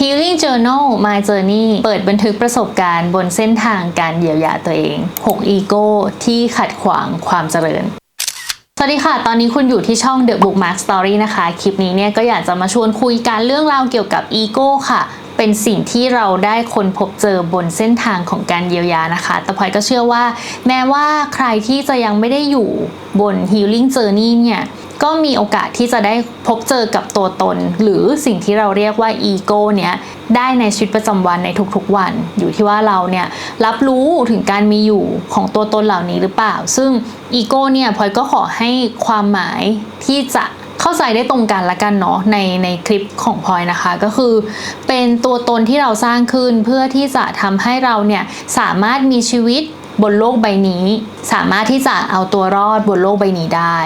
Healing Journal My Journey เปิดบันทึกประสบการณ์บนเส้นทางการเยียวยาตัวเอง 6 อีโก้ที่ขัดขวางความเจริญ สวัสดีค่ะ ตอนนี้คุณอยู่ที่ช่อง The Bookmark Story นะคะ คลิปนี้เนี่ยก็อยากจะมาชวนคุยการเรื่องราวเกี่ยวกับอีโก้ค่ะเป็นสิ่งที่เราได้คนพบเจอบนเส้นทางของการเยียวยานะคะ แต่พลอยก็เชื่อว่า แม้ว่าใครที่จะยังไม่ได้อยู่บน Healing Journey เนี่ย ก็มีโอกาสที่จะได้พบเจอกับตัวตน หรือสิ่งที่เราเรียกว่าอีโก้เนี้ยได้ในชีวิตประจำวันในทุกๆวัน อยู่ที่ว่าเราเนี่ยรับรู้ถึงการมีอยู่ของตัวตนเหล่านี้หรือเปล่า ซึ่งอีโก้เนี่ยพลอยก็ขอให้ความหมายที่จะเข้าใจได้ตรงกันละกันเนาะในในคลิปของพลอยนะคะ ก็คือ เป็นตัวตนที่เราสร้างขึ้นเพื่อที่จะทำให้เราเนี่ยสามารถมีชีวิตบนโลกใบนี้ สามารถที่จะเอาตัวรอดบนโลกใบนี้ได้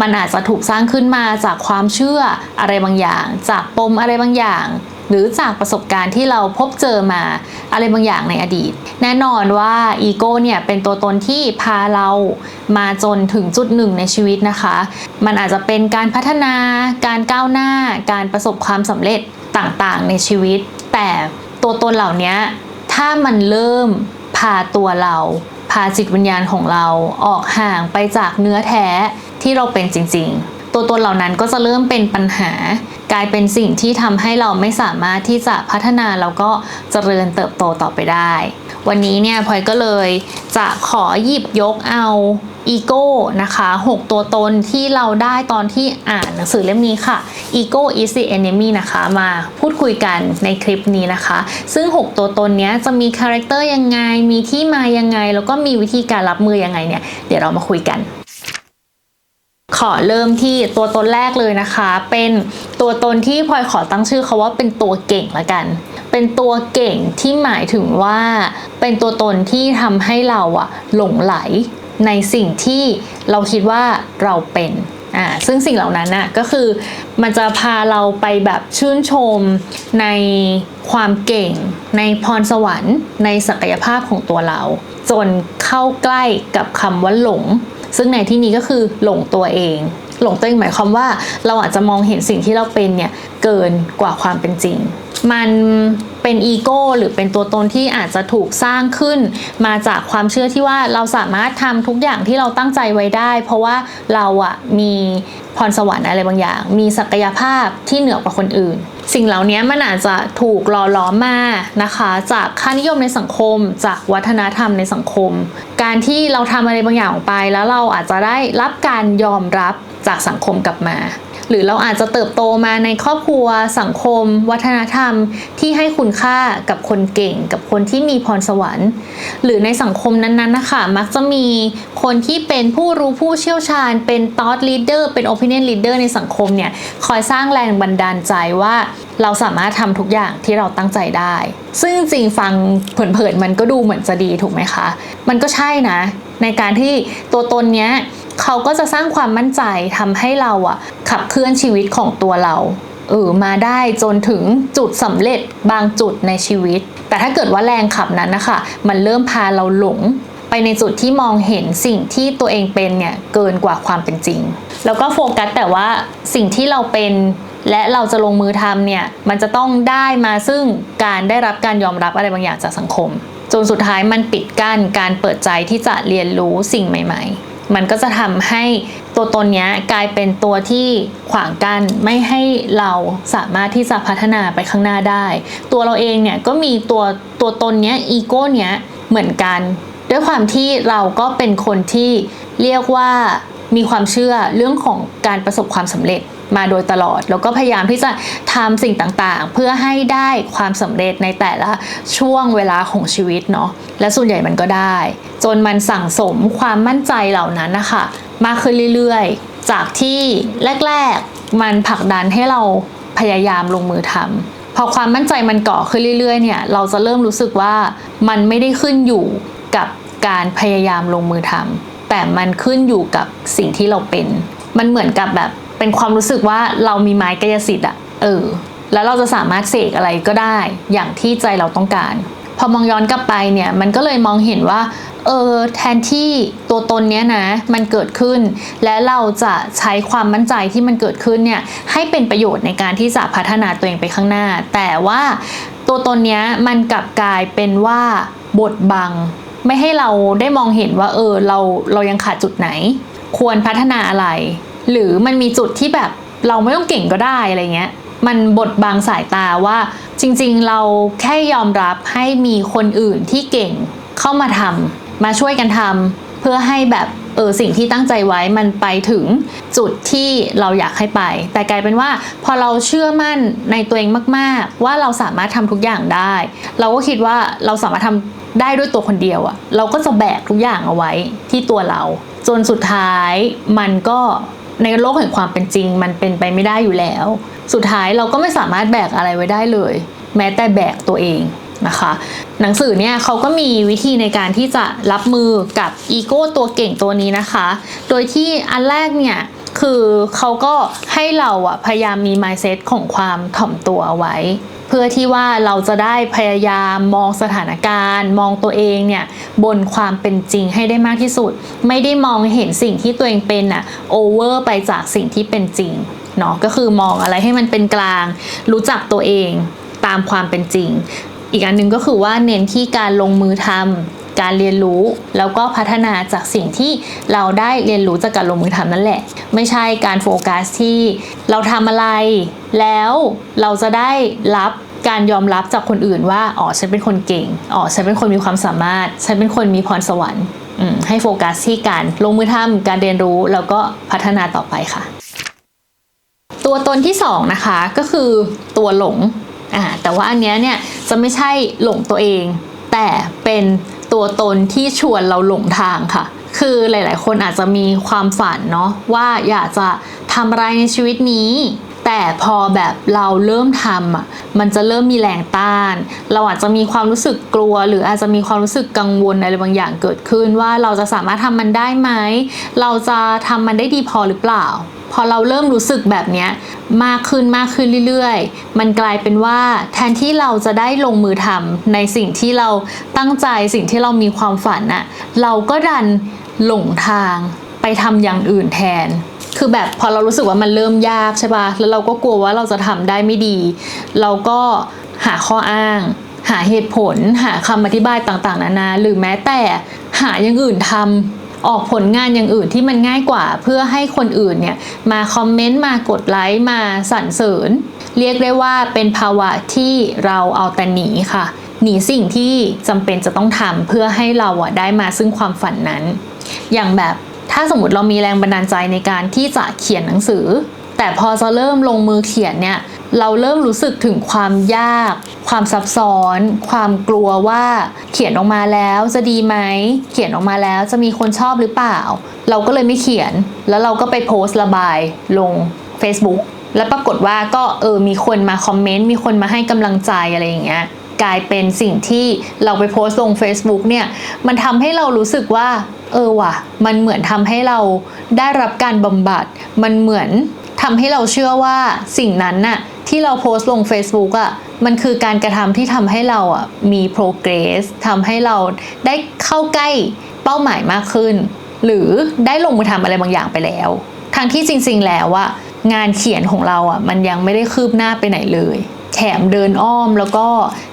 มันอาจจะถูกสร้างขึ้นมาจากความเชื่ออะไรบางอย่าง จากปมอะไรบางอย่าง หรือจากประสบการณ์ที่เราพบเจอมาอะไรบางอย่างในอดีต แน่นอนว่าอีโก้เนี่ยเป็นตัวตนที่พาเรามาจนถึงจุดหนึ่งในชีวิตนะคะ มันอาจจะเป็นการพัฒนา การก้าวหน้า การประสบความสำเร็จต่างๆในชีวิต แต่ตัวตนเหล่านี้ถ้ามันเริ่มพาตัวเรา พาจิตวิญญาณของเราออกห่างไปจากเนื้อแท้ ที่เราเป็นจริง ๆ ตัวตนเหล่านั้นก็จะเริ่มเป็นปัญหา กลายเป็นสิ่งที่ทำให้เราไม่สามารถที่จะพัฒนาแล้วก็เจริญเติบโตต่อไปได้ วันนี้เนี่ยพลอยก็เลยจะขอหยิบยกเอาอีโก้นะคะ6 ตัวตนที่เราได้ตอนที่อ่านหนังสือเล่มนี้ค่ะ Ego is the enemy นะคะมาพูดคุยกันในคลิปนี้นะคะ ซึ่ง 6 ตัวตนนี้จะมีคาแรคเตอร์ยังไง มีที่มายังไง แล้วก็มีวิธีการรับมือยังไงเนี่ย เดี๋ยวเรามาคุยกัน ขอเริ่มที่ตัวตนแรกเลยนะคะ เป็นตัวตนที่พลอยขอตั้งชื่อเขาว่าเป็นตัวเก่งละกัน เป็นตัวเก่งที่หมายถึงว่าเป็นตัวตนที่ทำให้เราอะหลงไหลในสิ่งที่เราคิดว่าเราเป็นอ่าซึ่งสิ่งเหล่านั้นน่ะก็คือมันจะพาเราไปแบบชื่นชมในความเก่ง ในพรสวรรค์ ในศักยภาพของตัวเรา จนเข้าใกล้กับคำว่าหลง ซึ่งในที่นี้ก็คือหลงตัวเอง หลงตัวเองหมายความว่าเราอาจจะมองเห็นสิ่งที่เราเป็นเนี่ยเกินกว่าความเป็นจริง มัน เป็นอีโก้หรือเป็นตัวตนที่อาจจะถูกสร้างขึ้น มาจากความเชื่อที่ว่าเราสามารถทำทุกอย่างที่เราตั้งใจไว้ได้ เพราะว่าเราอะมีพรสวรรค์อะไรบางอย่าง มีศักยภาพที่เหนือกว่าคนอื่น สิ่งเหล่านี้มันอาจจะถูกหล่อหลอมมานะคะ จากค่านิยมในสังคม จากวัฒนธรรมในสังคม การที่เราทำอะไรบางอย่างออกไป แล้วเราอาจจะได้รับการยอมรับจากสังคมกลับมา หรือเราอาจจะเติบโตมาในครอบครัว สังคม วัฒนธรรม ที่ให้คุณค่ากับคนเก่ง กับคนที่มีพรสวรรค์ หรือในสังคมนั้นๆนะคะมักจะมีคนที่เป็นผู้รู้ผู้เชี่ยวชาญ เป็น thought leader เป็น opinion leader ในสังคมเนี่ยคอยสร้างแรงบันดาลใจว่าเราสามารถทำทุกอย่างที่เราตั้งใจได้ ซึ่งจริงฟังเผินๆมันก็ดูเหมือนจะดีถูกไหมคะ มันก็ใช่นะ ในการที่ตัวตนเนี้ย เขาก็จะสร้างความมั่นใจทำให้เราอะขับเคลื่อนชีวิตของตัวเราเออมาได้จนถึงจุดสำเร็จบางจุดในชีวิต แต่ถ้าเกิดว่าแรงขับนั้นนะคะ มันเริ่มพาเราหลงไปในจุดที่มองเห็นสิ่งที่ตัวเองเป็นเนี่ยเกินกว่าความเป็นจริง แล้วก็โฟกัสแต่ว่าสิ่งที่เราเป็นและเราจะลงมือทำเนี่ยมันจะต้องได้มาซึ่งการได้รับการยอมรับอะไรบางอย่างจากสังคม จนสุดท้ายมันปิดกั้นการเปิดใจที่จะเรียนรู้สิ่งใหม่ ๆ มันก็จะทำให้ตัวตนนี้กลายเป็นตัวที่ขวางกั้นไม่ให้เราสามารถที่จะพัฒนาไปข้างหน้าได้ ตัวเราเองเนี่ยก็มีตัวตัวตนเนี้ยอีโก้เนี้ยเหมือนกัน ด้วยความที่เราก็เป็นคนที่เรียกว่ามีความเชื่อเรื่องของการประสบความสำเร็จ มาโดยตลอด แล้วก็พยายามที่จะทำสิ่งต่างๆ เพื่อให้ได้ความสำเร็จในแต่ละช่วงเวลาของชีวิตเนาะและส่วนใหญ่มันก็ได้ จนมันสั่งสมความมั่นใจเหล่านั้นนะคะมากขึ้นเรื่อยๆ จากที่แรก ๆ มันผลักดันให้เราพยายามลงมือทำพอความมั่นใจมันเกาะขึ้นเรื่อยๆ เนี่ย เราจะเริ่มรู้สึกว่ามันไม่ได้ขึ้นอยู่กับการพยายามลงมือทำแต่มันขึ้นอยู่กับสิ่งที่เราเป็น มันเหมือนกับแบบ เป็นความรู้สึกว่าเรามีไม้กายสิทธิ์อะเออ แล้วเราจะสามารถเสกอะไรก็ได้ อย่างที่ใจเราต้องการ พอมองย้อนกลับไปเนี่ยมันก็เลยมองเห็นว่า เออแทนที่ตัวตนเนี้ยนะ มันเกิดขึ้น และเราจะใช้ความมั่นใจที่มันเกิดขึ้นเนี่ยให้เป็นประโยชน์ในการที่จะพัฒนาตัวเองไปข้างหน้า แต่ว่าตัวตนเนี้ยมันกลับกลายเป็นว่าบทบัง ไม่ให้เราได้มองเห็นว่า เออเราเรายังขาดจุดไหน ควรพัฒนาอะไร หรือมันมีจุดที่แบบเราไม่ต้องเก่งก็ได้อะไรเงี้ย มันบดบังสายตาว่าจริงๆเราแค่ยอมรับให้มีคนอื่นที่เก่งเข้ามาทำมาช่วยกันทำเพื่อให้แบบเออสิ่งที่ตั้งใจไว้มันไปถึงจุดที่เราอยากให้ไป แต่กลายเป็นว่าพอเราเชื่อมั่นในตัวเองมาก ๆ ว่าเราสามารถทำทุกอย่างได้ เราก็คิดว่าเราสามารถทำได้ด้วยตัวคนเดียวอะเราก็จะแบกทุกอย่างเอาไว้ที่ตัวเรา จนสุดท้ายมันก็ ในโลกแห่งความเป็นจริง มันเป็นไปไม่ได้อยู่แล้ว สุดท้ายเราก็ไม่สามารถแบกอะไรไว้ได้เลย แม้แต่แบกตัวเองนะคะ หนังสือเนี่ยเขาก็มีวิธีในการที่จะรับมือกับอีโก้ตัวเก่งตัวนี้นะคะ โดยที่อันแรกเนี่ยคือเขาก็ให้เราอะพยายามมี mindset ของความถ่อมตัวเอาไว้ เพื่อที่ว่าเราจะได้พยายามมองสถานการณ์ มองตัวเองเนี่ยบนความเป็นจริงให้ได้มากที่สุด ไม่ได้มองเห็นสิ่งที่ตัวเองเป็นอะโอเวอร์ไปจากสิ่งที่เป็นจริงเนาะก็คือมองอะไรให้มันเป็นกลาง รู้จักตัวเองตามความเป็นจริง อีกอันหนึ่งก็คือว่าเน้นที่การลงมือทำ การเรียนรู้ แล้วก็พัฒนาจากสิ่งที่เราได้เรียนรู้จากการลงมือทำนั่นแหละ ไม่ใช่การโฟกัสที่เราทำอะไร แล้วเราจะได้รับการยอมรับจากคนอื่นว่าอ๋อฉันเป็นคนเก่งอ๋อฉันเป็นคนมีความสามารถ ฉันเป็นคนมีพรสวรรค์ให้โฟกัสที่การลงมือทำการเรียนรู้แล้วก็พัฒนาต่อไปค่ะ ตัวตนที่สองนะคะก็คือตัวหลงอ่าแต่ว่าอันเนี้ยเนี่ยจะไม่ใช่หลงตัวเอง แต่เป็น ตัวตนที่ชวนเราหลงทางค่ะ คือหลาย ๆ คนอาจจะมีความฝันเนาะว่าอยากจะทำอะไรในชีวิตนี้ แต่พอแบบเราเริ่มทำอะมันจะเริ่มมีแรงต้าน เราอาจจะมีความรู้สึกกลัว หรืออาจจะมีความรู้สึกกังวลอะไรบางอย่างเกิดขึ้นว่าเราจะสามารถทำมันได้ไหม เราจะทำมันได้ดีพอหรือเปล่า พอเราเริ่มรู้สึกแบบนี้มากขึ้นมากขึ้นเรื่อยๆ มันกลายเป็นว่าแทนที่เราจะได้ลงมือทำในสิ่งที่เราตั้งใจสิ่งที่เรามีความฝันน่ะเราก็ดันหลงทางไปทำอย่างอื่นแทน คือแบบพอเรารู้สึกว่ามันเริ่มยากใช่ป่ะ แล้วเราก็กลัวว่าเราจะทำได้ไม่ดี เราก็หาข้ออ้าง หาเหตุผล หาคำอธิบายต่างๆ นานา หรือแม้แต่หาอย่างอื่นทำ ออกผลงานอย่างอื่นที่มันง่ายกว่า เพื่อให้คนอื่นเนี่ยมาคอมเมนต์มากดไลค์มาสรรเสริญ เรียกได้ว่าเป็นภาวะที่เราเอาแต่หนีค่ะ หนีสิ่งที่จำเป็นจะต้องทำเพื่อให้เราอะได้มาซึ่งความฝันนั้น อย่างแบบถ้าสมมติเรามีแรงบันดาลใจในการที่จะเขียนหนังสือ แต่พอจะเริ่มลงมือเขียนเนี่ย เราเริ่มรู้สึกถึงความยาก ความซับซ้อน ความกลัวว่าเขียนออกมาแล้วจะดีไหม เขียนออกมาแล้วจะมีคนชอบหรือเปล่า เราก็เลยไม่เขียน แล้วเราก็ไปโพสต์ระบายลง Facebook แล้วปรากฏว่าก็เออมีคนมาคอมเมนต์ มีคนมาให้กำลังใจอะไรอย่างเงี้ยกลายเป็นสิ่งที่เราไปโพสต์ลง Facebook เนี่ย มันทำให้เรารู้สึกว่า เออว่ะ มันเหมือนทำให้เราได้รับการบำบัด มันเหมือน ทำให้เราเชื่อว่าสิ่งนั้นน่ะที่เราโพสต์ลง Facebook อะ่ะมันคือการกระทำที่ทำให้เราอะมี progress ทำให้เราได้เข้าใกล้เป้าหมายมากขึ้น หรือได้ลงมือทำอะไรบางอย่างไปแล้ว ทั้งที่จริง ๆ แล้วอะงานเขียนของเราอะมันยังไม่ได้คืบหน้าไปไหนเลย แถมเดินอ้อมแล้วก็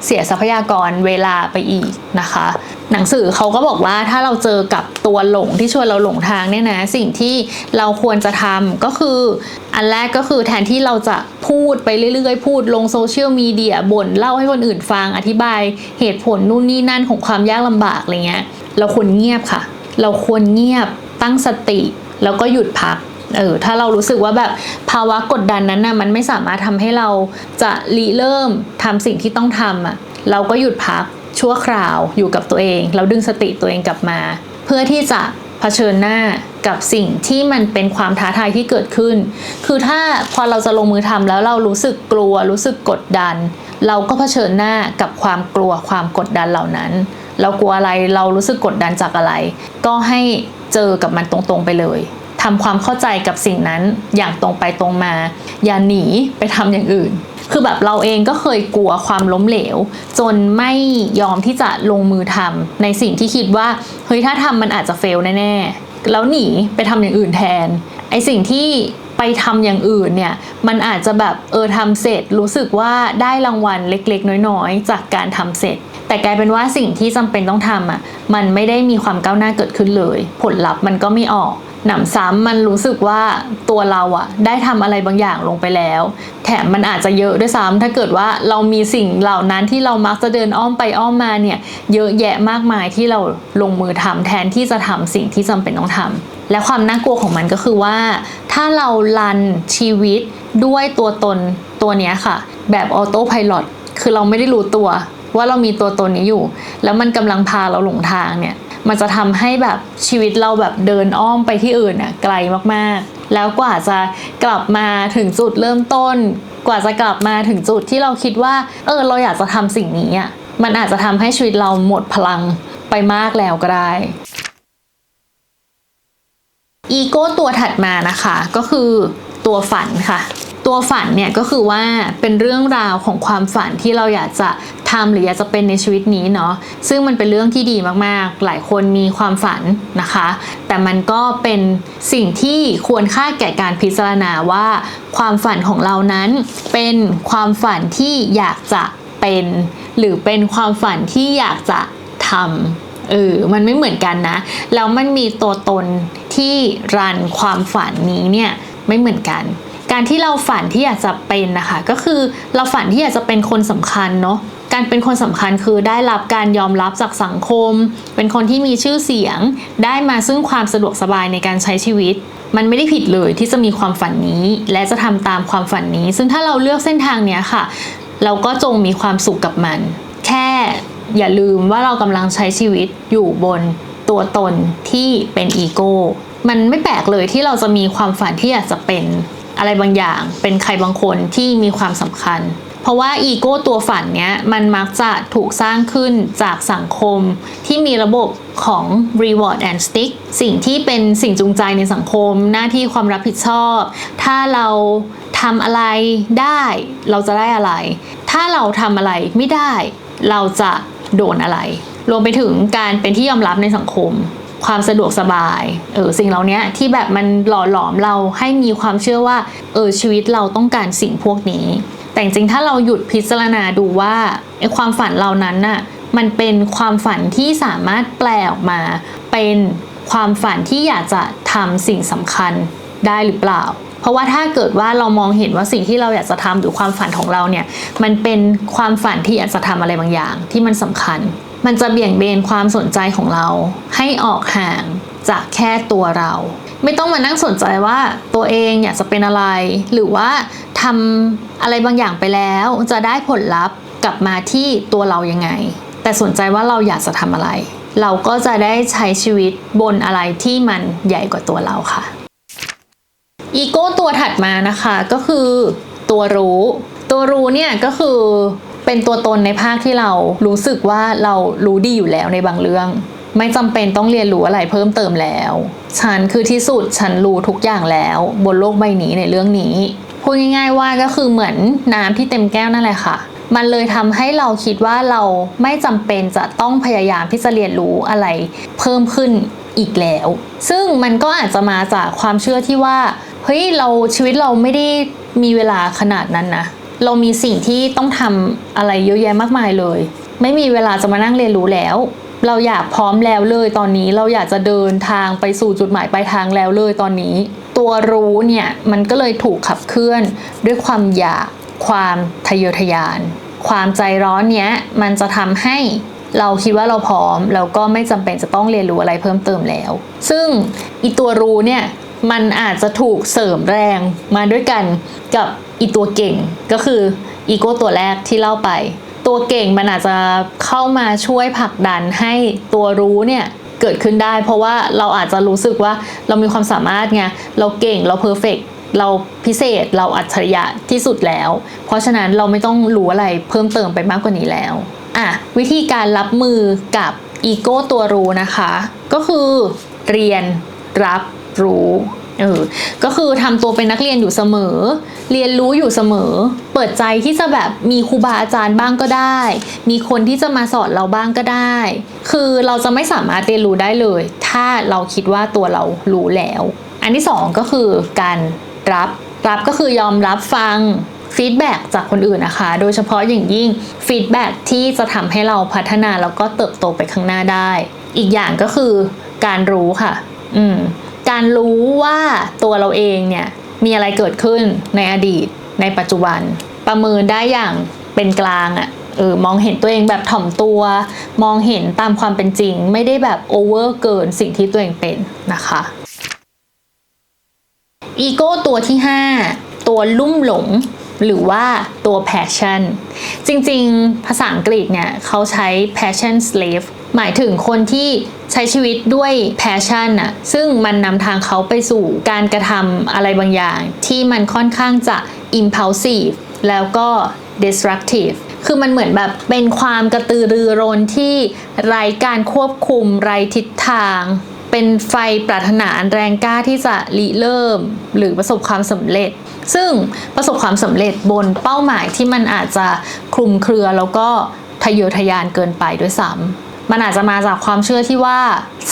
เสียทรัพยากรเวลาไปอีกนะคะ หนังสือเขาก็บอกว่าถ้าเราเจอกับตัวหลงที่ชวนเราหลงทางเนี่ยนะสิ่งที่เราควรจะทำก็คือ อันแรกก็คือแทนที่เราจะพูดไปเรื่อยๆ พูดลงโซเชียลมีเดียบ่นเล่าให้คนอื่นฟังอธิบายเหตุผลนู่นนี่นั่นของความยากลำบากอะไรเงี้ยเราควรเงียบค่ะ เราควรเงียบตั้งสติ แล้วก็หยุดพักเออถ้าเรารู้สึกว่าแบบภาวะกดดันนั้นนะ่ะมันไม่สามารถทำให้เราจะรีเริ่มทำสิ่งที่ต้องทำอะเราก็หยุดพัก ชั่วคราวอยู่กับตัวเองแล้วดึงสติตัวเองกลับมา เพื่อที่จะเผชิญหน้ากับสิ่งที่มันเป็นความท้าทายที่เกิดขึ้น คือถ้าพอเราจะลงมือทำแล้วเรารู้สึกกลัวรู้สึกกดดัน เราก็เผชิญหน้ากับความกลัวความกดดันเหล่านั้น เรากลัวอะไรเรารู้สึกกดดันจากอะไร ก็ให้เจอกับมันตรงๆไปเลยทำความเข้าใจกับสิ่งนั้นอย่างตรงไปตรงมา อย่าหนีไปทำอย่างอื่น คือแบบเราเองก็เคยกลัวความล้มเหลว จนไม่ยอมที่จะลงมือทำในสิ่งที่คิดว่าเฮ้ยถ้าทำมันอาจจะเฟลแน่ๆแล้วหนีไปทำอย่างอื่นแทนไอสิ่งที่ไปทำอย่างอื่นเนี่ย มันอาจจะแบบเออทำเสร็จรู้สึกว่าได้รางวัลเล็กๆ น้อยๆ จากการทำเสร็จ แต่กลายเป็นว่าสิ่งที่จำเป็นต้องทำอะมันไม่ได้มีความก้าวหน้าเกิดขึ้นเลย ผลลัพธ์มันก็ไม่ออก หนำซ้ำมันรู้สึกว่าตัวเราอะได้ทำอะไรบางอย่างลงไปแล้ว แถมมันอาจจะเยอะด้วยซ้ำถ้าเกิดว่าเรามีสิ่งเหล่านั้นที่เรามักจะเดินอ้อมไปอ้อมมาเนี่ยเยอะแยะมากมายที่เราลงมือทำแทนที่จะทำสิ่งที่จำเป็นต้องทำและความน่ากลัวของมันก็คือว่า ถ้าเราลันชีวิตด้วยตัวตนตัวเนี้ยค่ะ แบบออโต้พายโคือเราไม่ได้รู้ตัวว่าเรามีตัวตนนี้อยู่ แล้วมันกำลังพาเราหลงทางเนี่ย มันจะทำให้แบบชีวิตเราแบบเดินอ้อมไปที่อื่นอะไกลมากๆ แล้วกว่าจะกลับมาถึงจุดเริ่มต้น กว่าจะกลับมาถึงจุดที่เราคิดว่า เออ เราอยากจะทำสิ่งนี้อะมันอาจจะทำให้ชีวิตเราหมดพลังไปมากแล้วก็ได้อีโก้ตัวถัดมานะคะ ก็คือตัวฝันค่ะ ตัวฝันเนี่ยก็คือว่าเป็นเรื่องราวของความฝันที่เราอยากจะทำหรืออยากจะเป็นในชีวิตนี้เนาะซึ่งมันเป็นเรื่องที่ดีมากๆ หลายคนมีความฝันนะคะ แต่มันก็เป็นสิ่งที่ควรค่าแก่การพิจารณาว่า ความฝันของเรานั้นเป็นความฝันที่อยากจะเป็น หรือเป็นความฝันที่อยากจะทำเออ มันไม่เหมือนกันนะ แล้วมันมีตัวตนที่รันความฝันนี้เนี่ยไม่เหมือนกัน การที่เราฝันที่อยากจะเป็นนะคะ ก็คือเราฝันที่อยากจะเป็นคนสำคัญเนาะการเป็นคนสำคัญคือได้รับการยอมรับจากสังคม เป็นคนที่มีชื่อเสียง ได้มาซึ่งความสะดวกสบายในการใช้ชีวิต มันไม่ได้ผิดเลยที่จะมีความฝันนี้ และจะทำตามความฝันนี้ ซึ่งถ้าเราเลือกเส้นทางเนี้ยค่ะ เราก็จงมีความสุขกับมัน แค่อย่าลืมว่าเรากำลังใช้ชีวิตอยู่บนตัวตนที่เป็นอีโก้มันไม่แปลกเลยที่เราจะมีความฝันที่อยากจะเป็น อะไรบางอย่าง เป็นใครบางคนที่มีความสำคัญ เพราะว่าอีโก้ตัวฝันเนี้ยมันมักจะถูกสร้างขึ้นจากสังคมที่มีระบบของ reward and stick สิ่งที่เป็นสิ่งจูงใจในสังคม หน้าที่ความรับผิดชอบ ถ้าเราทำอะไรได้เราจะได้อะไร ถ้าเราทำอะไรไม่ได้ เราจะโดนอะไร รวมไปถึงการเป็นที่ยอมรับในสังคม ความสะดวกสบาย เออสิ่งเหล่านี้ที่แบบมันหล่อหลอมเราให้มีความเชื่อว่า เออชีวิตเราต้องการสิ่งพวกนี้ แต่จริงถ้าเราหยุดพิจารณาดูว่าไอความฝันเหล่านั้นน่ะ มันเป็นความฝันที่สามารถแปลออกมา เป็นความฝันที่อยากจะทำสิ่งสำคัญได้หรือเปล่า เพราะว่าถ้าเกิดว่าเรามองเห็นว่าสิ่งที่เราอยากจะทำหรือความฝันของเราเนี่ย มันเป็นความฝันที่อยากจะทำอะไรบางอย่างที่มันสำคัญ มันจะเบี่ยงเบนความสนใจของเรา ให้ออกห่างจากแค่ตัวเรา ไม่ต้องมานั่งสนใจว่าตัวเองอยากจะเป็นอะไร หรือว่าทำอะไรบางอย่างไปแล้ว จะได้ผลลัพธ์กลับมาที่ตัวเรายังไง แต่สนใจว่าเราอยากจะทำอะไร เราก็จะได้ใช้ชีวิตบนอะไรที่มันใหญ่กว่าตัวเราค่ะอีโก้ตัวถัดมานะคะก็คือตัวรู้ ตัวรู้เนี่ยก็คือ เป็นตัวตนในภาคที่เรารู้สึกว่าเรารู้ดีอยู่แล้วในบางเรื่อง ไม่จำเป็นต้องเรียนรู้อะไรเพิ่มเติมแล้ว ฉันคือที่สุดฉันรู้ทุกอย่างแล้ว บนโลกใบนี้ในเรื่องนี้พูดง่าย ๆว่าก็คือเหมือนน้ำที่เต็มแก้วนั่นแหละค่ะมันเลยทำให้เราคิดว่าเราไม่จำเป็นจะต้องพยายามที่จะเรียนรู้อะไรเพิ่มขึ้นอีกแล้ว ซึ่งมันก็อาจจะมาจากความเชื่อที่ว่า เฮ้ยเราชีวิตเราไม่ได้มีเวลาขนาดนั้นนะ เรามีสิ่งที่ต้องทำอะไรเยอะแยะมากมายเลย ไม่มีเวลาจะมานั่งเรียนรู้แล้ว เราอยากพร้อมแล้วเลยตอนนี้เราอยากจะเดินทางไปสู่จุดหมายปลายทางแล้วเลยตอนนี้ ตัวรู้เนี่ยมันก็เลยถูกขับเคลื่อนด้วยความอยากความทะเยอทะยาน ความใจร้อนเนี้ยมันจะทำให้เราคิดว่าเราพร้อมแล้วก็ไม่จำเป็นจะต้องเรียนรู้อะไรเพิ่มเติมแล้ว ซึ่งอีตัวรู้เนี่ยมันอาจจะถูกเสริมแรงมาด้วยกันกับ อีตัวเก่งก็คืออีโก้ตัวแรกที่เล่าไป ตัวเก่งมันอาจจะเข้ามาช่วยผลักดันให้ตัวรู้เนี่ยเกิดขึ้นได้ เพราะว่าเราอาจจะรู้สึกว่าเรามีความสามารถไงเราเก่งเราเพอร์เฟกเราพิเศษเราอัจฉริยะที่สุดแล้ว เพราะฉะนั้นเราไม่ต้องรู้อะไรเพิ่มเติมไปมากกว่านี้แล้วอะวิธีการรับมือกับอีโก้ตัวรู้นะคะ ก็คือเรียนรับรู้ เออ ก็คือทำตัวเป็นนักเรียนอยู่เสมอ เรียนรู้อยู่เสมอ เปิดใจที่จะแบบมีครูบาอาจารย์บ้างก็ได้ มีคนที่จะมาสอนเราบ้างก็ได้ คือเราจะไม่สามารถเรียนรู้ได้เลย ถ้าเราคิดว่าตัวเรารู้แล้ว อันที่สองก็คือการรับ รับก็คือยอมรับฟังฟีดแบ็จากคนอื่นนะคะ โดยเฉพาะอย่างยิ่งฟีดแบ็ที่จะทำให้เราพัฒนาแล้วก็เติบโตไปข้างหน้าได้ อีกอย่างก็คือการรู้ค่ะ อืม การรู้ว่าตัวเราเองเนี่ยมีอะไรเกิดขึ้นในอดีต ในปัจจุบัน ประเมินได้อย่างเป็นกลางอะ่ะเออมองเห็นตัวเองแบบถ่อมตัว มองเห็นตามความเป็นจริง ไม่ได้แบบโอเวอร์เกินสิ่งที่ตัวเองเป็นนะคะอีโก้ตัวที่ 5 ตัวลุ่มหลง หรือว่าตัว passion จริงๆ ภาษาอังกฤษเนี่ยเขาใช้ passion slave หมายถึงคนที่ใช้ชีวิตด้วย passion น่ะซึ่งมันนำทางเขาไปสู่การกระทำอะไรบางอย่าง ที่มันค่อนข้างจะ impulsive แล้วก็ destructive คือมันเหมือนแบบเป็นความกระตือรือร้นที่ไร้การควบคุมไร้ทิศทาง เป็นไฟปรารถนาแรงกล้าที่จะริเริ่ม หรือประสบความสำเร็จ ซึ่งประสบความสำเร็จบนเป้าหมายที่มันอาจจะคลุมเครือแล้วก็ทะเยอทะยานเกินไปด้วยซ้ำ มันอาจจะมาจากความเชื่อที่ว่า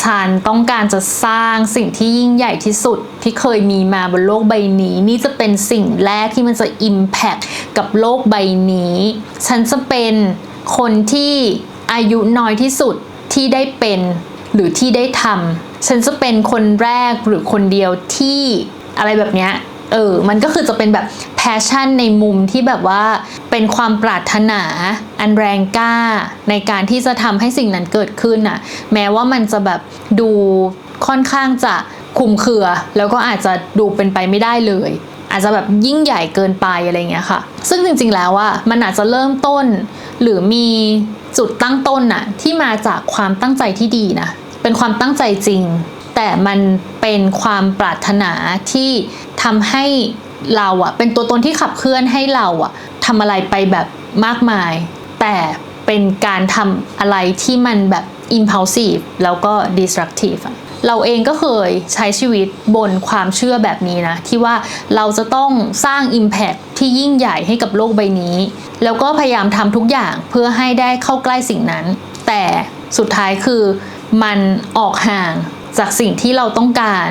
ฉันต้องการจะสร้างสิ่งที่ยิ่งใหญ่ที่สุดที่เคยมีมาบนโลกใบนี้ นี่จะเป็นสิ่งแรกที่มันจะ Impact กับโลกใบนี้ ฉันจะเป็นคนที่อายุน้อยที่สุดที่ได้เป็นหรือที่ได้ทำฉันจะเป็นคนแรกหรือคนเดียวที่อะไรแบบเนี้ย เออ มันก็คือจะเป็นแบบแพชชั่นในมุมที่แบบว่าเป็นความปรารถนา อันแรงกล้าในการที่จะทำให้สิ่งนั้นเกิดขึ้นน่ะ แม้ว่ามันจะแบบดูค่อนข้างจะคุมเครือ แล้วก็อาจจะดูเป็นไปไม่ได้เลย อาจจะแบบยิ่งใหญ่เกินไปอะไรเงี้ยค่ะ ซึ่งจริงๆแล้วอะมันอาจจะเริ่มต้น หรือมีจุดตั้งต้นน่ะที่มาจากความตั้งใจที่ดีนะเป็นความตั้งใจจริง แต่มันเป็นความปรารถนาที่ทำให้เราอะเป็นตัวตนที่ขับเคลื่อนให้เราอะทำอะไรไปแบบมากมาย แต่เป็นการทำอะไรที่มันแบบ impulsive แล้วก็ destructive เราเองก็เคยใช้ชีวิตบนความเชื่อแบบนี้นะ ที่ว่าเราจะต้องสร้าง Impact ที่ยิ่งใหญ่ให้กับโลกใบนี้ แล้วก็พยายามทำทุกอย่างเพื่อให้ได้เข้าใกล้สิ่งนั้น แต่สุดท้ายคือมันออกห่าง จากสิ่งที่เราต้องการ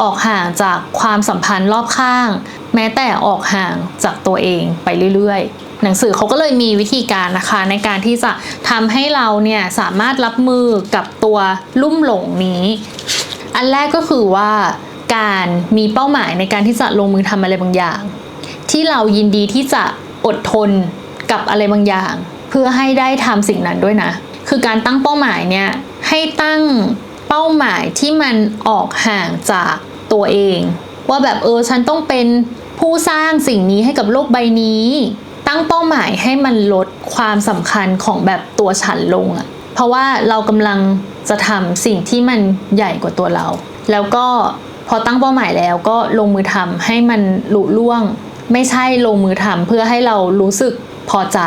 ออกห่างจากความสัมพันธ์รอบข้าง แม้แต่ออกห่างจากตัวเองไปเรื่อยๆ หนังสือเขาก็เลยมีวิธีการนะคะในการที่จะทำให้เราเนี่ยสามารถรับมือกับตัวลุ่มหลงนี้ อันแรกก็คือว่าการมีเป้าหมายในการที่จะลงมือทำอะไรบางอย่าง ที่เรายินดีที่จะอดทนกับอะไรบางอย่าง เพื่อให้ได้ทำสิ่งนั้นด้วยนะ คือการตั้งเป้าหมายเนี่ยให้ตั้ง ป้าหมายที่มันออกห่างจากตัวเอง ว่าแบบเออฉันต้องเป็นผู้สร้างสิ่งนี้ให้กับโลกใบนี้ ตั้งเป้าหมายให้มันลดความสำคัญของแบบตัวฉันลงอะเพราะว่าเรากำลังจะทำสิ่งที่มันใหญ่กว่าตัวเรา แล้วก็พอตั้งเป้าหมายแล้วก็ลงมือทำให้มันหลุล่วง ไม่ใช่ลงมือทำเพื่อให้เรารู้สึกพอใจ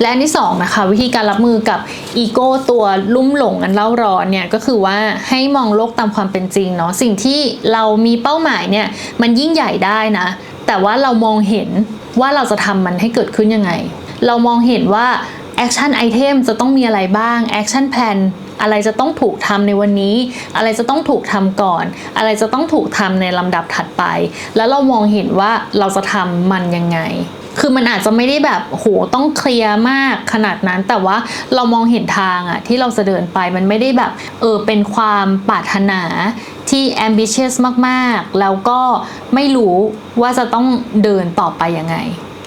และอันที่สองนะคะวิธีการรับมือกับอีโก้ตัวลุ่มหลงอันเล่าร้อนเนี่ยก็คือว่าให้มองโลกตามความเป็นจริงเนาะสิ่งที่เรามีเป้าหมายเนี่ยมันยิ่งใหญ่ได้นะ แต่ว่าเรามองเห็นว่าเราจะทำมันให้เกิดขึ้นยังไง เรามองเห็นว่าแอคชั่นไอเทมจะต้องมีอะไรบ้างแอคชั่นแพลนอะไรจะต้องถูกทำในวันนี้ อะไรจะต้องถูกทำก่อน อะไรจะต้องถูกทำในลำดับถัดไป แล้วเรามองเห็นว่าเราจะทำมันยังไง คือมันอาจจะไม่ได้แบบโหต้องเคลียร์มากขนาดนั้น แต่ว่าเรามองเห็นทางอะที่เราจะเดินไปมันไม่ได้แบบเออเป็นความปรารถนาที่ ambitious มากๆ แล้วก็ไม่รู้ว่าจะต้องเดินต่อไปยังไง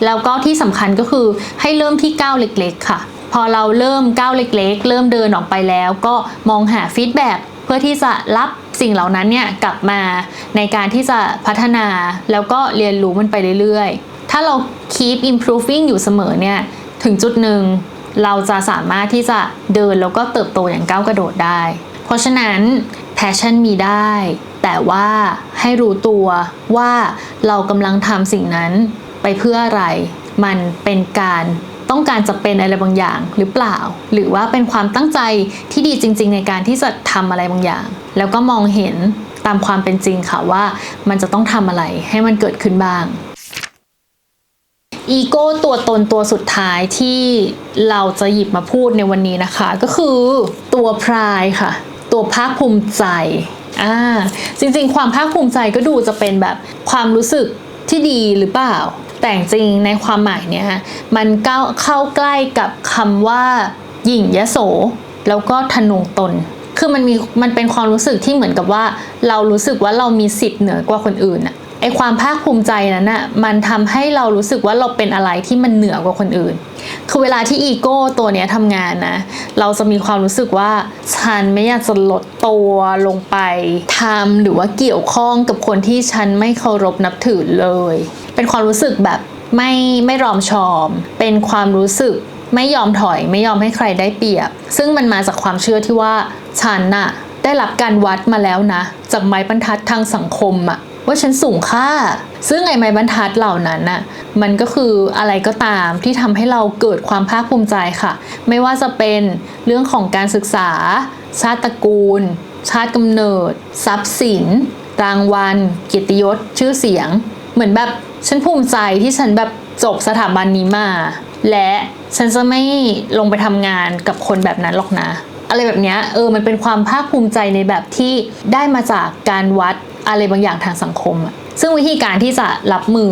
แล้วก็ที่สำคัญก็คือให้เริ่มที่ก้าวเล็กๆ ค่ะ พอเราเริ่มก้าวเล็กๆ เริ่มเดินออกไปแล้ว ก็มองหาฟีดแบ็กเพื่อที่จะรับสิ่งเหล่านั้นเนี่ยกลับมาในการที่จะพัฒนาแล้วก็เรียนรู้มันไปเรื่อยๆ ถ้าเรา keep improving อยู่เสมอเนี่ย ถึงจุดหนึ่งเราจะสามารถที่จะเดินแล้วก็เติบโตอย่างก้าวกระโดดได้ เพราะฉะนั้น passion มีได้ แต่ว่าให้รู้ตัวว่าเรากำลังทำสิ่งนั้นไปเพื่ออะไร มันเป็นการต้องการจะเป็นอะไรบางอย่างหรือเปล่า หรือว่าเป็นความตั้งใจที่ดีจริง ๆ ในการที่จะทำอะไรบางอย่าง แล้วก็มองเห็นตามความเป็นจริงค่ะว่ามันจะต้องทำอะไรให้มันเกิดขึ้นบ้าง อีโก้ตัวตนตัวสุดท้ายที่เราจะหยิบมาพูดในวันนี้นะคะ ก็คือตัวพรายค่ะ ตัวภาคภูมิใจอ่าจริงๆ ความภาคภูมิใจก็ดูจะเป็นแบบความรู้สึกที่ดีหรือเปล่า แต่จริงในความหมายเนี่ยมันก้าเข้าใกล้กับคำว่า หยิ่งยโส แล้วก็ทะนงตน คือมันมีมันเป็นความรู้สึกที่เหมือนกับว่า เรารู้สึกว่าเรามีสิทธิ์เหนือกว่าคนอื่นอะ ไอความภาคภูมิใจนั้นน่ะมันทำให้เรารู้สึกว่าเราเป็นอะไรที่มันเหนือกว่าคนอื่น คือเวลาที่อีโก้ตัวเนี้ยทำงานนะ เราจะมีความรู้สึกว่าฉันไม่อยากจะลดตัวลงไปทำหรือว่าเกี่ยวข้องกับคนที่ฉันไม่เคารพนับถือเลย เป็นความรู้สึกแบบไม่ไม่รอมชอม เป็นความรู้สึกไม่ยอมถอยไม่ยอมให้ใครได้เปรียบ ซึ่งมันมาจากความเชื่อที่ว่าฉันน่ะได้รับการวัดมาแล้วนะ จากไม้บรรทัดทางสังคมอะ ว่าฉันสูงค่า ซึ่งไอ้ไม้บรรทัดเหล่านั้นน่ะ มันก็คืออะไรก็ตามที่ทำให้เราเกิดความภาคภูมิใจค่ะ ไม่ว่าจะเป็นเรื่องของการศึกษา ชาติตระกูล ชาติกำเนิด ทรัพย์สิน รางวัลเกียรติยศ ชื่อเสียง เหมือนแบบฉันภูมิใจที่ฉันแบบจบสถาบันนี้มา และฉันจะไม่ลงไปทำงานกับคนแบบนั้นหรอกนะ อะไรแบบเนี้ยเออมันเป็นความภาคภูมิใจในแบบที่ได้มาจากการวัด อะไรบางอย่างทางสังคมอะซึ่งวิธีการที่จะรับมือ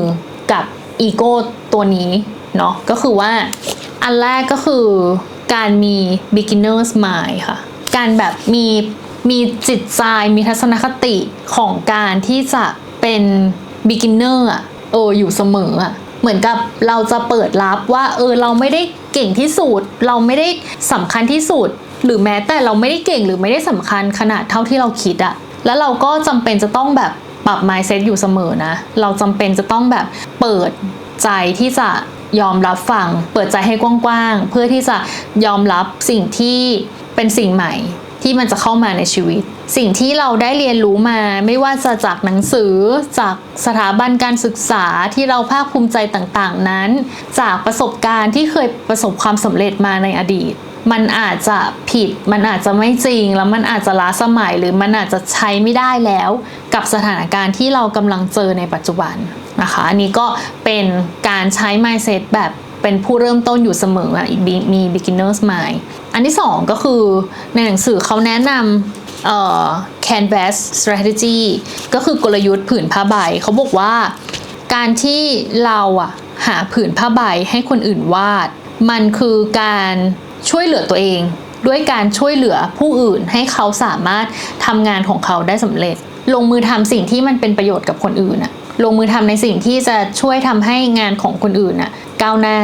กับอีโก้ตัวนี้เนาะก็คือว่าอันแรกก็คือการมี beginner's mind ค่ะ การแบบมีมีจิตใจมีทัศนคติของการที่จะเป็น beginner อะเอออยู่เสมออะเหมือนกับเราจะเปิดรับว่าเออเราไม่ได้เก่งที่สุดเราไม่ได้สำคัญที่สุด หรือแม้แต่เราไม่ได้เก่งหรือไม่ได้สำคัญขนาดเท่าที่เราคิดอะ แล้วเราก็จำเป็นจะต้องแบบปรับ mindset อยู่เสมอนะ เราจำเป็นจะต้องแบบเปิดใจที่จะยอมรับฟัง เปิดใจให้กว้างๆ เพื่อที่จะยอมรับสิ่งที่เป็นสิ่งใหม่ที่มันจะเข้ามาในชีวิต สิ่งที่เราได้เรียนรู้มาไม่ว่าจะจากหนังสือจากสถาบันการศึกษาที่เราภาคภูมิใจต่างๆนั้น จากประสบการณ์ที่เคยประสบความสำเร็จมาในอดีต มันอาจจะผิด มันอาจจะไม่จริง แล้วมันอาจจะล้าสมัย หรือมันอาจจะใช้ไม่ได้แล้ว กับสถานการณ์ที่เรากำลังเจอในปัจจุบันนะคะ อันนี้ก็เป็นการใช้ mindset แบบเป็นผู้เริ่มต้นอยู่เสมออะมี beginner's mind อันที่สองก็คือในหนังสือเขาแนะนำเอ่อ canvas strategy ก็คือกลยุทธ์ผืนผ้าใบ เขาบอกว่าการที่เราอะหาผืนผ้าใบให้คนอื่นวาด มันคือการ ช่วยเหลือตัวเอง ด้วยการช่วยเหลือผู้อื่นให้เขาสามารถทำงานของเขาได้สำเร็จ ลงมือทำสิ่งที่มันเป็นประโยชน์กับคนอื่นอะลงมือทำในสิ่งที่จะช่วยทำให้งานของคนอื่นอะก้าวหน้า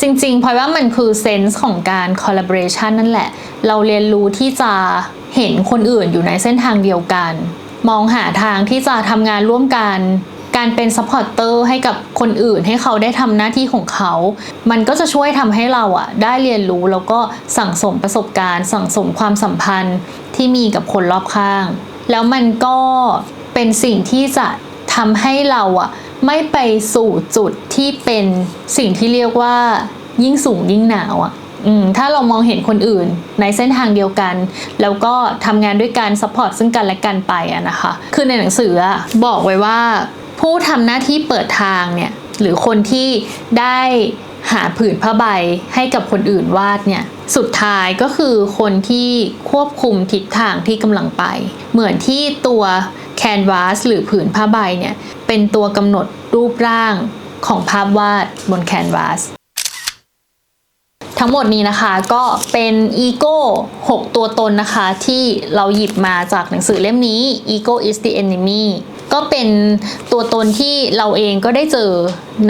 จริงๆพลอยว่ามันคือเซนส์ของการ collaboration นั่นแหละ เราเรียนรู้ที่จะเห็นคนอื่นอยู่ในเส้นทางเดียวกัน มองหาทางที่จะทำงานร่วมกัน การเป็นซัพพอร์เตอร์ให้กับคนอื่นให้เขาได้ทำหน้าที่ของเขา มันก็จะช่วยทำให้เราอะได้เรียนรู้แล้วก็สั่งสมประสบการณ์ สั่งสมความสัมพันธ์ที่มีกับคนรอบข้าง แล้วมันก็เป็นสิ่งที่จะทำให้เราอะไม่ไปสู่จุดที่เป็นสิ่งที่เรียกว่ายิ่งสูงยิ่งหนาวอะอืมถ้าเรามองเห็นคนอื่นในเส้นทางเดียวกัน แล้วก็ทำงานด้วยการซัพพอร์ตซึ่งกันและกันไปอะนะคะ คือในหนังสือบอกไว้ว่า ผู้ทำหน้าที่เปิดทางเนี่ยหรือคนที่ได้หาผืนผ้าใบให้กับคนอื่นวาดเนี่ยสุดท้ายก็คือคนที่ควบคุมทิศทางที่กำลังไป เหมือนที่ตัวแคนวาสหรือผืนผ้าใบเนี่ยเป็นตัวกำหนดรูปร่างของภาพวาดบนแคนวาสทั้งหมดนี้นะคะก็เป็นอีโก้6ตัวตนนะคะ ที่เราหยิบมาจากหนังสือเล่มนี้ Ego is the enemy ก็เป็นตัวตนที่เราเองก็ได้เจอ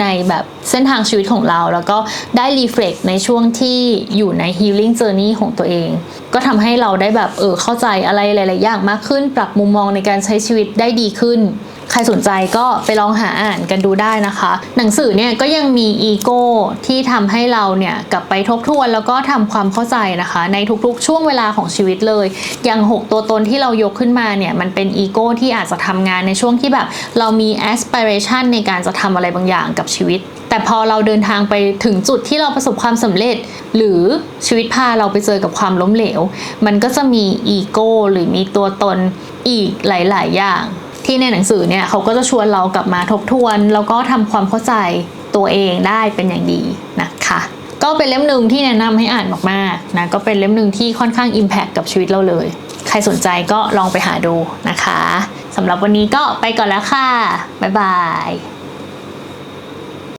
ในแบบเส้นทางชีวิตของเรา แล้วก็ได้รีเฟล็กในช่วงที่อยู่ใน healing journey ของตัวเอง ก็ทำให้เราได้แบบเออเข้าใจอะไรหลาย ๆ อย่างมากขึ้น ปรับมุมมองในการใช้ชีวิตได้ดีขึ้น ใครสนใจก็ไปลองหาอ่านกันดูได้นะคะ หนังสือเนี่ยก็ยังมีอีโก้ที่ทำให้เราเนี่ยกลับไปทบทวนแล้วก็ทำความเข้าใจนะคะ ในทุกๆ ช่วงเวลาของชีวิตเลย อย่าง 6 ตัวตนที่เรายกขึ้นมาเนี่ยมันเป็นอีโก้ที่อาจจะทำงานในช่วงที่แบบเรามี aspiration ในการจะทำอะไรบางอย่างกับชีวิตแต่พอเราเดินทางไปถึงจุดที่เราประสบความสำเร็จ หรือชีวิตพาเราไปเจอกับความล้มเหลว มันก็จะมีอีโก้หรือมีตัวตนอีกหลาย ๆ อย่าง ที่ในหนังสือเนี่ยเขาก็จะชวนเรากลับมาทบทวน แล้วก็ทำความเข้าใจตัวเองได้เป็นอย่างดีนะคะก็เป็นเล่มหนึ่งที่แนะนำให้อ่านมากๆนะก็เป็นเล่มหนึ่งที่ค่อนข้าง Impact กับชีวิตเราเลย ใครสนใจก็ลองไปหาดูนะคะสำหรับวันนี้ก็ไปก่อนแล้วค่ะ บ๊ายบาย